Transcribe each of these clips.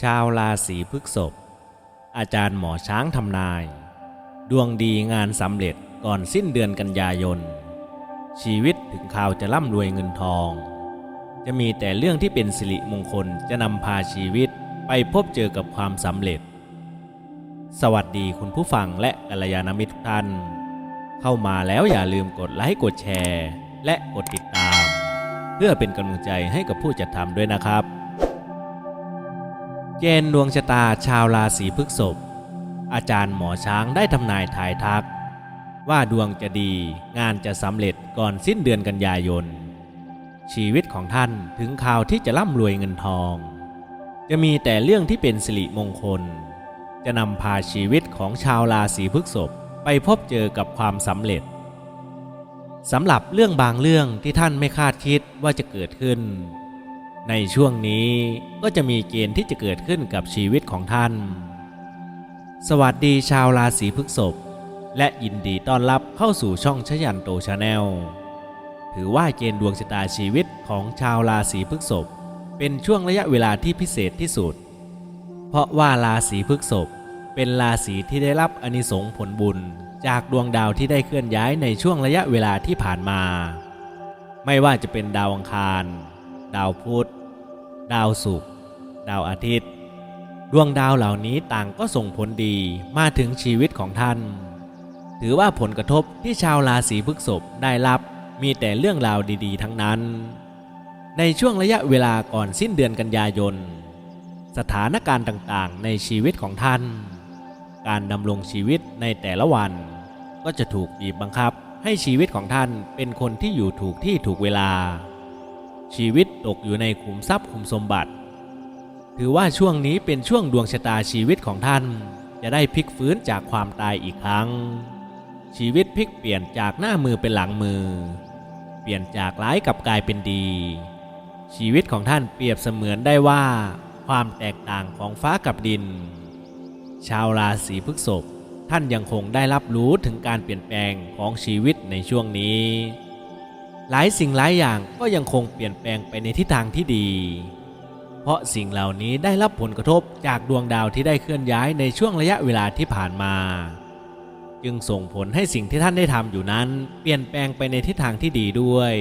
ชาวราศีพฤกษภอาจารย์หมอช้างทำนาย ดวงดีงานสำเร็จก่อนสิ้นเดือนกันยายน ชีวิตถึงข่าวจะร่ำรวยเงินทอง จะมีแต่เรื่องที่เป็นสิริมงคลจะนำพาชีวิตไปพบเจอกับความสำเร็จ สวัสดีคุณผู้ฟังและกัลยาณมิตรทุกท่าน เข้ามาแล้วอย่าลืมกดไลค์กดแชร์ และกดติดตาม เพื่อเป็นกำลังใจให้กับผู้จัดทำด้วยนะครับ เกณฑ์ดวงชะตาชาวราศีพฤษภอาจารย์หมอช้างได้ทำนายทายทัก ว่าดวงจะดีงานจะสำเร็จก่อนสิ้นเดือนกันยายน ชีวิตของท่านถึงข่าวที่จะร่ำรวยเงินทอง จะมีแต่เรื่องที่เป็นสิริมงคล จะนำพาชีวิตของชาวราศีพฤษภไปพบเจอกับความสำเร็จสำหรับเรื่องบางเรื่องที่ท่านไม่คาดคิดว่าจะเกิดขึ้น ในช่วงนี้ก็จะมีเกณฑ์ที่จะเกิดขึ้นกับชีวิตของท่าน สวัสดีชาวราศีพฤษภและยินดีต้อนรับเข้าสู่ช่องชยันโตชาแนล ถือว่าเกณฑ์ดวงชะตาชีวิตของชาวราศีพฤษภเป็นช่วงระยะเวลาที่พิเศษที่สุด เพราะว่าราศีพฤษภเป็นราศีที่ได้รับอนิสงผลบุญ จากดวงดาวที่ได้เคลื่อนย้ายในช่วงระยะเวลาที่ผ่านมา ไม่ว่าจะเป็นดาวอังคาร ดาวพุธ ดาวศุกร์ ดาวอาทิตย์ ดวงดาวเหล่านี้ต่างก็ส่งผลดีมาถึงชีวิตของท่าน ถือว่าผลกระทบที่ชาวราศีพฤษภได้รับมีแต่เรื่องราวดีๆ ทั้งนั้น ในช่วงระยะเวลาก่อนสิ้นเดือนกันยายน สถานการณ์ต่างๆ ในชีวิตของท่าน การดำรงชีวิตในแต่ละวัน ก็จะถูกบีบบังคับให้ชีวิตของท่านเป็นคนที่อยู่ถูกที่ถูกเวลา ชีวิตตกอยู่ในขุมทรัพย์ขุมสมบัติ ถือว่าช่วงนี้เป็นช่วงดวงชะตาชีวิตของท่าน จะได้พลิกฟื้นจากความตายอีกครั้ง ชีวิตพลิกเปลี่ยนจากหน้ามือเป็นหลังมือ เปลี่ยนจากร้ายกับกลายเป็นดี ชีวิตของท่านเปรียบเสมือนได้ว่า ความแตกต่างของฟ้ากับดิน ชาวราศีพฤษภท่านยังคงได้รับรู้ถึงการเปลี่ยนแปลงของชีวิตในช่วงนี้ หลายสิ่งหลายอย่างก็ยังคงเปลี่ยนแปลงไปในทิศทางที่ดี เพราะสิ่งเหล่านี้ได้รับผลกระทบจากดวงดาวที่ได้เคลื่อนย้ายในช่วงระยะเวลาที่ผ่านมา จึงส่งผลให้สิ่งที่ท่านได้ทำอยู่นั้น เปลี่ยนแปลงไปในทิศทางที่ดีด้วย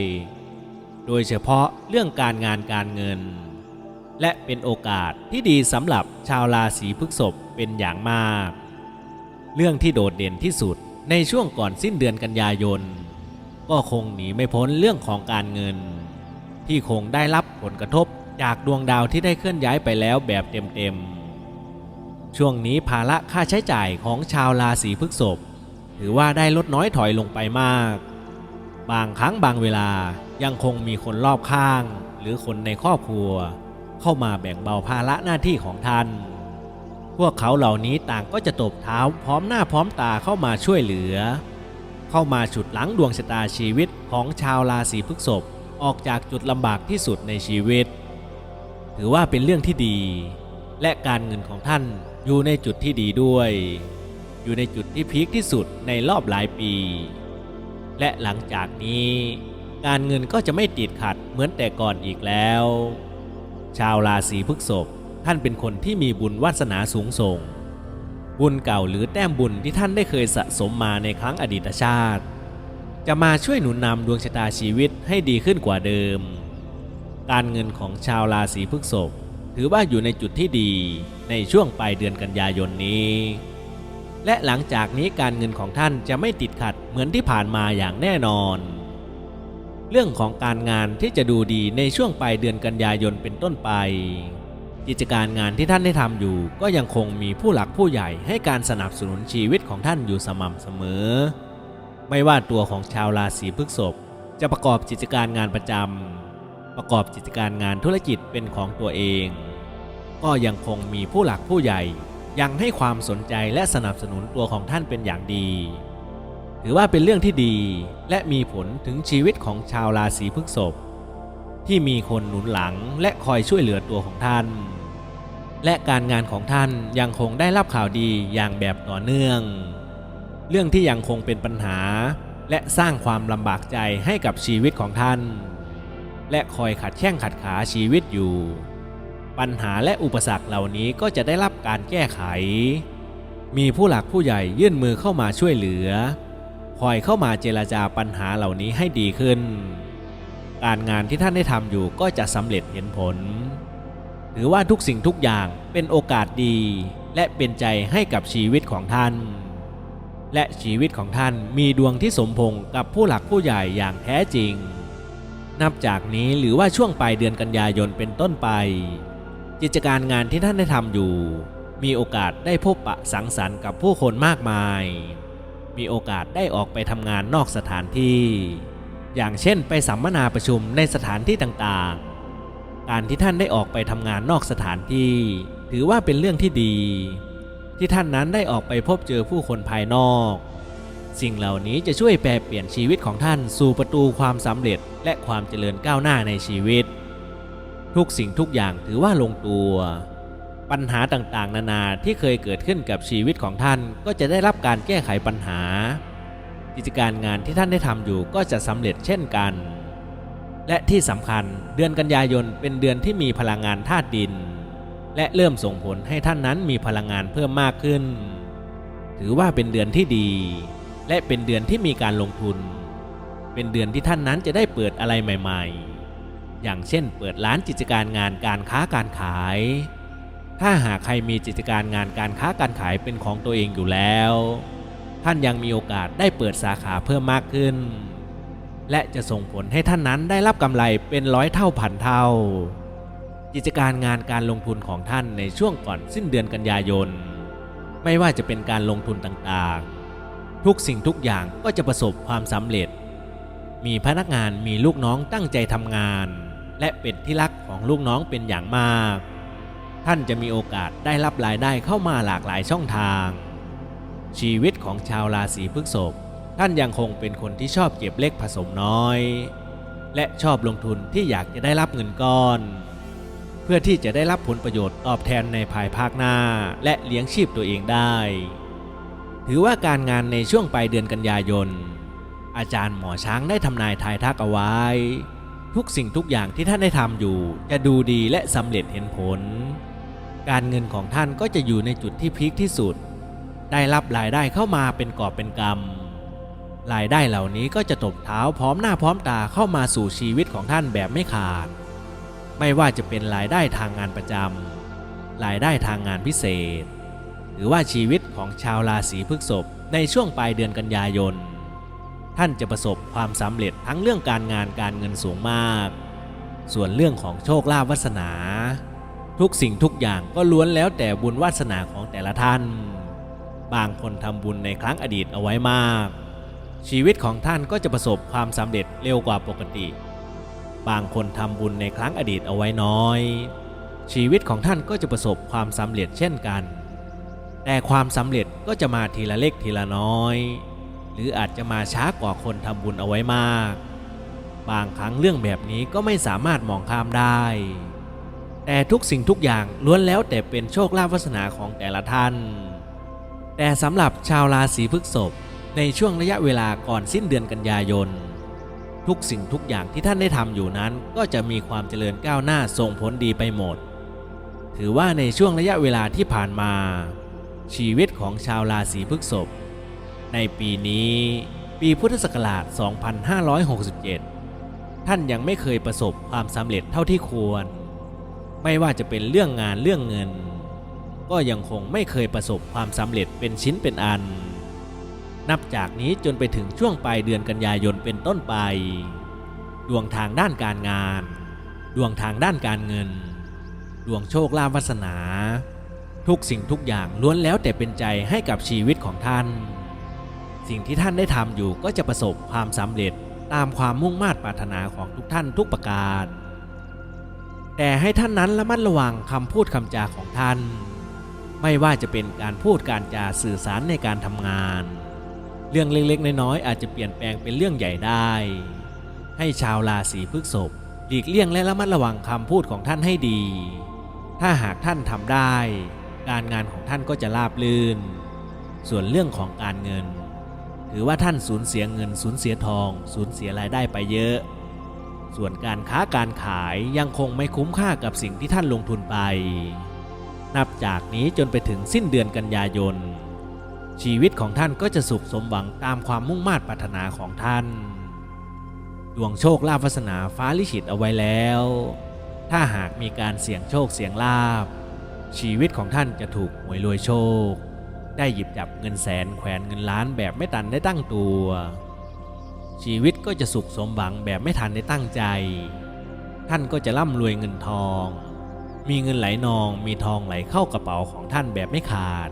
โดยเฉพาะเรื่องการงานการเงิน และเป็นโอกาสที่ดีสำหรับชาวราศีพฤษภเป็นอย่างมาก เรื่องที่โดดเด่นที่สุดในช่วงก่อนสิ้นเดือนกันยายน ก็คงหนีไม่พ้นเรื่องของการเงิน ที่คงได้รับผลกระทบจากดวงดาวที่ได้เคลื่อนย้ายไปแล้วแบบเต็มๆ ช่วงนี้ภาระค่าใช้จ่ายของชาวราศีพฤษภถือว่าได้ลดน้อยถอยลงไปมาก บางครั้งบางเวลายังคงมีคนรอบข้าง หรือคนในครอบครัว เข้ามาแบ่งเบาภาระหน้าที่ของท่าน พวกเขาเหล่านี้ต่างก็จะตบเท้าพร้อมหน้าพร้อมตาเข้ามาช่วยเหลือ เข้ามาฉุดหลังดวงชะตาชีวิตของชาวราศีพฤษภออกจากจุดลำบากที่สุดในชีวิต ถือว่าเป็นเรื่องที่ดี และการเงินของท่านอยู่ในจุดที่ดีด้วย อยู่ในจุดที่พีคที่สุดในรอบหลายปี และหลังจากนี้ การเงินก็จะไม่ติดขัดเหมือนแต่ก่อนอีกแล้ว ชาวราศีพฤษภท่านเป็นคนที่มีบุญวาสนาสูงส่ง บุญเก่าหรือแต้มบุญที่ท่านได้เคยสะสมมาในครั้งอดีตชาติ จะมาช่วยหนุนนำดวงชะตาชีวิตให้ดีขึ้นกว่าเดิม การเงินของชาวราศีพฤษภถือว่าอยู่ในจุดที่ดีในช่วงปลายเดือนกันยายนนี้ และหลังจากนี้การเงินของท่านจะไม่ติดขัดเหมือนที่ผ่านมาอย่างแน่นอน เรื่องของการงานที่จะดูดีในช่วงปลายเดือนกันยายนเป็นต้นไป กิจการงานที่ท่านได้ทำอยู่ ก็ยังคงมีผู้หลักผู้ใหญ่ให้การสนับสนุนชีวิตของท่านอยู่สม่ำเสมอ ไม่ว่าตัวของชาวราศีพฤษภจะประกอบกิจการงานประจำประกอบกิจการงานธุรกิจเป็นของตัวเอง ก็ยังคงมีผู้หลักผู้ใหญ่ ยังให้ความสนใจและสนับสนุนตัวของท่านเป็นอย่างดี ถือว่าเป็นเรื่องที่ดีและมีผลถึงชีวิตของชาวราศีพฤษภ ที่มีคนหนุนหลังและคอยช่วยเหลือตัวของท่าน และการงานของท่านยังคงได้รับข่าวดีอย่างแบบต่อเนื่อง เรื่องที่ยังคงเป็นปัญหา และสร้างความลำบากใจให้กับชีวิตของท่าน และคอยขัดแข้งขัดขาชีวิตอยู่ ปัญหาและอุปสรรคเหล่านี้ก็จะได้รับการแก้ไข มีผู้หลักผู้ใหญ่ยื่นมือเข้ามาช่วยเหลือคอยเข้ามาเจรจาปัญหาเหล่านี้ให้ดีขึ้น การงานที่ท่านได้ทำอยู่ก็จะสำเร็จเห็นผล ถือว่าทุกสิ่งทุกอย่างเป็นโอกาสดี และเป็นใจให้กับชีวิตของท่าน และชีวิตของท่านมีดวงที่สมพงกับผู้หลักผู้ใหญ่อย่างแท้จริง นับจากนี้หรือว่าช่วงปลายเดือนกันยายนเป็นต้นไป กิจการงานที่ท่านได้ทำอยู่ มีโอกาสได้พบปะสังสรรค์กับผู้คนมากมาย มีโอกาสได้ออกไปทำงานนอกสถานที่ อย่างเช่นไปสัมมนาประชุมในสถานที่ต่างๆ การที่ท่านได้ออกไปทำงานนอกสถานที่ ถือว่าเป็นเรื่องที่ดี ที่ท่านนั้นได้ออกไปพบเจอผู้คนภายนอก สิ่งเหล่านี้จะช่วยแปลเปลี่ยนชีวิตของท่านสู่ประตูความสำเร็จและความเจริญก้าวหน้าในชีวิต ทุกสิ่งทุกอย่างถือว่าลงตัว ปัญหาต่างๆ นานาที่เคยเกิดขึ้นกับชีวิตของท่านก็จะได้รับการแก้ไขปัญหา กิจการงานที่ท่านได้ทำอยู่ก็จะสำเร็จเช่นกัน และที่สำคัญเดือนกันยายนเป็นเดือนที่มีพลังงานธาตุดิน และเริ่มส่งผลให้ท่านนั้นมีพลังงานเพิ่มมากขึ้น ถือว่าเป็นเดือนที่ดี และเป็นเดือนที่มีการลงทุน เป็นเดือนที่ท่านนั้นจะได้เปิดอะไรใหม่ ๆ อย่างเช่น เปิดร้านกิจการงานการค้าการขาย ถ้าหากใครมีกิจการงานการค้าการขายเป็นของตัวเองอยู่แล้ว ท่านยังมีโอกาสได้เปิดสาขาเพิ่มมากขึ้น และจะส่งผลให้ท่านนั้นได้รับกำไรเป็นร้อยเท่าพันเท่า กิจการงานการลงทุนของท่านในช่วงก่อนสิ้นเดือนกันยายน ไม่ว่าจะเป็นการลงทุนต่างๆ ทุกสิ่งทุกอย่างก็จะประสบความสำเร็จ มีพนักงานมีลูกน้องตั้งใจทำงาน และเป็นที่รักของลูกน้องเป็นอย่างมาก ท่านจะมีโอกาสได้รับรายได้เข้ามาหลากหลายช่องทาง ชีวิตของชาวราศีพฤษภท่านยังคงเป็นคนที่ชอบเก็บเล็กผสมน้อย และชอบลงทุนที่อยากจะได้รับเงินก้อน เพื่อที่จะได้รับผลประโยชน์ตอบแทนในภายภาคหน้าและเลี้ยงชีพตัวเองได้ ถือว่าการงานในช่วงปลายเดือนกันยายน อาจารย์หมอช้างได้ทำนายทายทักเอาไว้ ทุกสิ่งทุกอย่างที่ท่านได้ทำอยู่ จะดูดีและสำเร็จเห็นผล การเงินของท่านก็จะอยู่ในจุดที่พีคที่สุด ได้รับรายได้เข้ามาเป็นกอบเป็นกำรายได้เหล่านี้ก็จะตบเท้าพร้อมหน้าพร้อมตาเข้ามาสู่ชีวิตของท่านแบบไม่ขาด ไม่ว่าจะเป็นรายได้ทางงานประจำรายได้ทางงานพิเศษ หรือว่าชีวิตของชาวราศีพฤษภในช่วงปลายเดือนกันยายน ท่านจะประสบความสำเร็จทั้งเรื่องการงานการเงินสูงมาก ส่วนเรื่องของโชคลาภวาสนา ทุกสิ่งทุกอย่างก็ล้วนแล้วแต่บุญวาสนาของแต่ละท่าน บางคนทำบุญในครั้งอดีตเอาไว้มาก ชีวิตของท่านก็จะประสบความสำเร็จเร็วกว่าปกติ บางคนทำบุญในครั้งอดีตเอาไว้น้อย ชีวิตของท่านก็จะประสบความสำเร็จเช่นกัน แต่ความสำเร็จก็จะมาทีละเล็กทีละน้อย หรืออาจจะมาช้ากว่าคนทำบุญเอาไว้มาก บางครั้งเรื่องแบบนี้ก็ไม่สามารถมองข้ามได้แต่ทุกสิ่งทุกอย่างล้วนแล้วแต่เป็นโชคลาภวาสนาของแต่ละท่าน แต่สำหรับชาวราศีพฤษภในช่วงระยะเวลาก่อนสิ้นเดือนกันยายน ทุกสิ่งทุกอย่างที่ท่านได้ทำอยู่นั้น ก็จะมีความเจริญก้าวหน้าส่งผลดีไปหมด ถือว่าในช่วงระยะเวลาที่ผ่านมา ชีวิตของชาวราศีพฤษภในปีนี้ปีพุทธศักราช 2567 ท่านยังไม่เคยประสบความสำเร็จเท่าที่ควร ไม่ว่าจะเป็นเรื่องงานเรื่องเงิน ก็ยังคงไม่เคยประสบความสำเร็จเป็นชิ้นเป็นอัน นับจากนี้จนไปถึงช่วงปลายเดือนกันยายนเป็นต้นไป ดวงทางด้านการงาน ดวงทางด้านการเงิน ดวงโชคลาภวาสนา ทุกสิ่งทุกอย่างล้วนแล้วแต่เป็นใจให้กับชีวิตของท่าน สิ่งที่ท่านได้ทำอยู่ก็จะประสบความสำเร็จตามความมุ่งมา่ปรารถนาของทุกท่านทุกประการ แต่ให้ท่านนั้นระมัดระวังคำพูดคำจาของท่าน ไม่ว่าจะเป็นการพูดการจาสื่อสารในการทำงาน เรื่องเล็กๆ น้อยๆอาจจะเปลี่ยนแปลงเป็นเรื่องใหญ่ได้ ให้ชาวราศีพฤษภหลีกเลี่ยงและระมัดระวังคำพูดของท่านให้ดี ถ้าหากท่านทำได้ การงานของท่านก็จะราบรื่น ส่วนเรื่องของการเงิน ถือว่าท่านสูญเสียเงินสูญเสียทอง สูญเสียรายได้ไปเยอะ ส่วนการค้าการขายยังคงไม่คุ้มค่ากับสิ่งที่ท่านลงทุนไป นับจากนี้จนไปถึงสิ้นเดือนกันยายน ชีวิตของท่านก็จะสุขสมหวังตามความมุ่งมา่ปรารถนาของท่าน ดวงโชคลาภวาสนาฟ้าลิขิตเอาไว้แล้ว ถ้าหากมีการเสี่ยงโชคเสี่ยงลาบชีวิตของท่านจะถูกหวยรวยโชค ได้หยิบจับเงินแสนแขวนเงินล้านแบบไม่ตันได้ตั้งตัว ชีวิตก็จะสุขสมหวังแบบไม่ทันได้ตั้งใจ ท่านก็จะร่ำรวยเงินทอง มีเงินไหลนองมีทองไหลเข้ากระเป๋าของท่านแบบไม่ขาด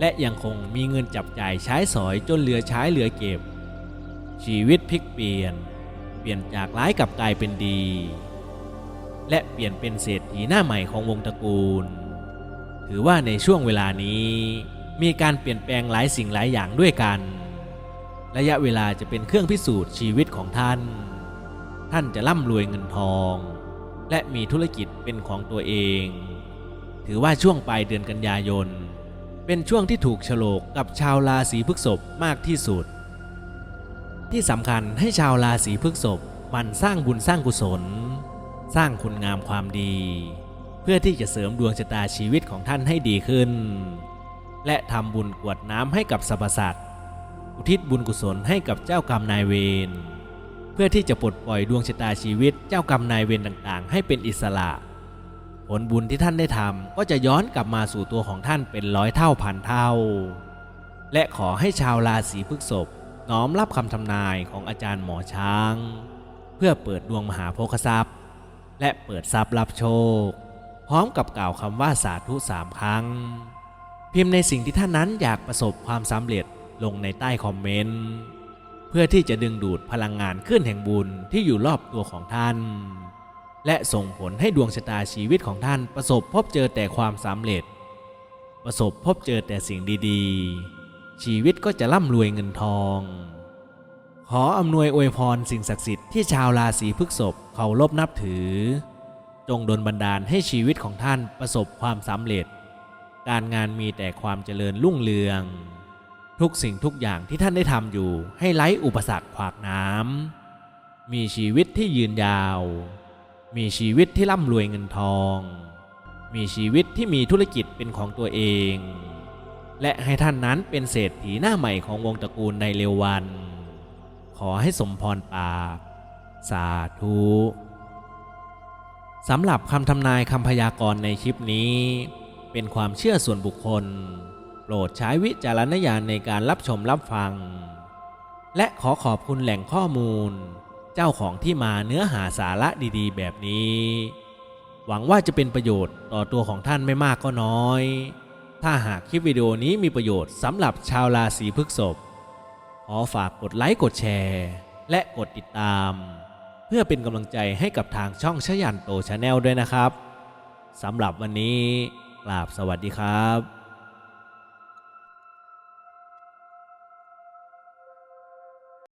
และยังคงมีเงินจับจ่ายใช้สอยจนเหลือใช้เหลือเก็บ ชีวิตพลิกเปลี่ยน เปลี่ยนจากร้ายกลับกลายเป็นดี และเปลี่ยนเป็นเศรษฐีหน้าใหม่ของวงตระกูล ถือว่าในช่วงเวลานี้มีการเปลี่ยนแปลงหลายสิ่งหลายอย่างด้วยกัน ระยะเวลาจะเป็นเครื่องพิสูจน์ชีวิตของท่าน ท่านจะร่ำรวยเงินทอง และมีธุรกิจเป็นของตัวเอง ถือว่าช่วงปลายเดือนกันยายน เป็นช่วงที่ถูกโฉลกกับชาวราศีพฤษภมากที่สุด ที่สำคัญให้ชาวราศีพฤษภมันสร้างบุญสร้างกุศล สร้างคุณงามความดี เพื่อที่จะเสริมดวงชะตาชีวิตของท่านให้ดีขึ้น และทำบุญกวดน้ำให้กับสรรพสัตว์อุทิศบุญกุศลให้กับเจ้ากรรมนายเวร เพื่อที่จะปลดปล่อยดวงชะตาชีวิตเจ้ากรรมนายเวรต่างๆ ให้เป็นอิสระ ผลบุญที่ท่านได้ทำก็จะย้อนกลับมาสู่ตัวของท่านเป็นร้อยเท่าพันเท่า และขอให้ชาวราศีพฤษภน้อมรับคำทำนายของอาจารย์หมอช้าง เพื่อเปิดดวงมหาโภคทรัพย์ และเปิดทรัพย์รับโชค พร้อมกับกล่าวคำว่าสาธุสามครั้ง พิมพ์ในสิ่งที่ท่านนั้นอยากประสบความสำเร็จลงในใต้คอมเมนต์ เพื่อที่จะดึงดูดพลังงานขึ้นแห่งบุญที่อยู่รอบตัวของท่าน และส่งผลให้ดวงชะตาชีวิตของท่านประสบพบเจอแต่ความสำเร็จ ประสบพบเจอแต่สิ่งดีๆ ชีวิตก็จะร่ำรวยเงินทอง ขออำนวยอวยพรสิ่งศักดิ์สิทธิ์ที่ชาวราศีพฤษภเคารพนับถือ จงดลบันดาลให้ชีวิตของท่านประสบความสำเร็จ การงานมีแต่ความเจริญรุ่งเรือง ทุกสิ่งทุกอย่างที่ท่านได้ทำอยู่ให้ไร้อุปสรรคขวากน้ำมีชีวิตที่ยืนยาว มีชีวิตที่ร่ำรวยเงินทอง มีชีวิตที่มีธุรกิจเป็นของตัวเอง และให้ท่านนั้นเป็นเศรษฐีหน้าใหม่ของวงตระกูลในเร็ววัน ขอให้สมพรปากสาธุสำหรับคำทำนายคำพยากรณ์ในคลิปนี้ เป็นความเชื่อส่วนบุคคล รดใช้วิจารณญาณในการรับชมรับฟัง และขอขอบคุณแหล่งข้อมูล เจ้าของที่มาเนื้อหาสาระดีๆ แบบนี้ หวังว่าจะเป็นประโยชน์ต่อตัวของท่านไม่มากก็น้อย ถ้าหากคลิปวิดีโอนี้มีประโยชน์สำหรับชาวราศีพฤษภขอฝากกดไลค์กดแชร์ และกดติดตาม เพื่อเป็นกำลังใจให้กับทางช่องชยันโตชาแนลด้วยนะครับสำหรับวันนี้กราบสวัสดีครับ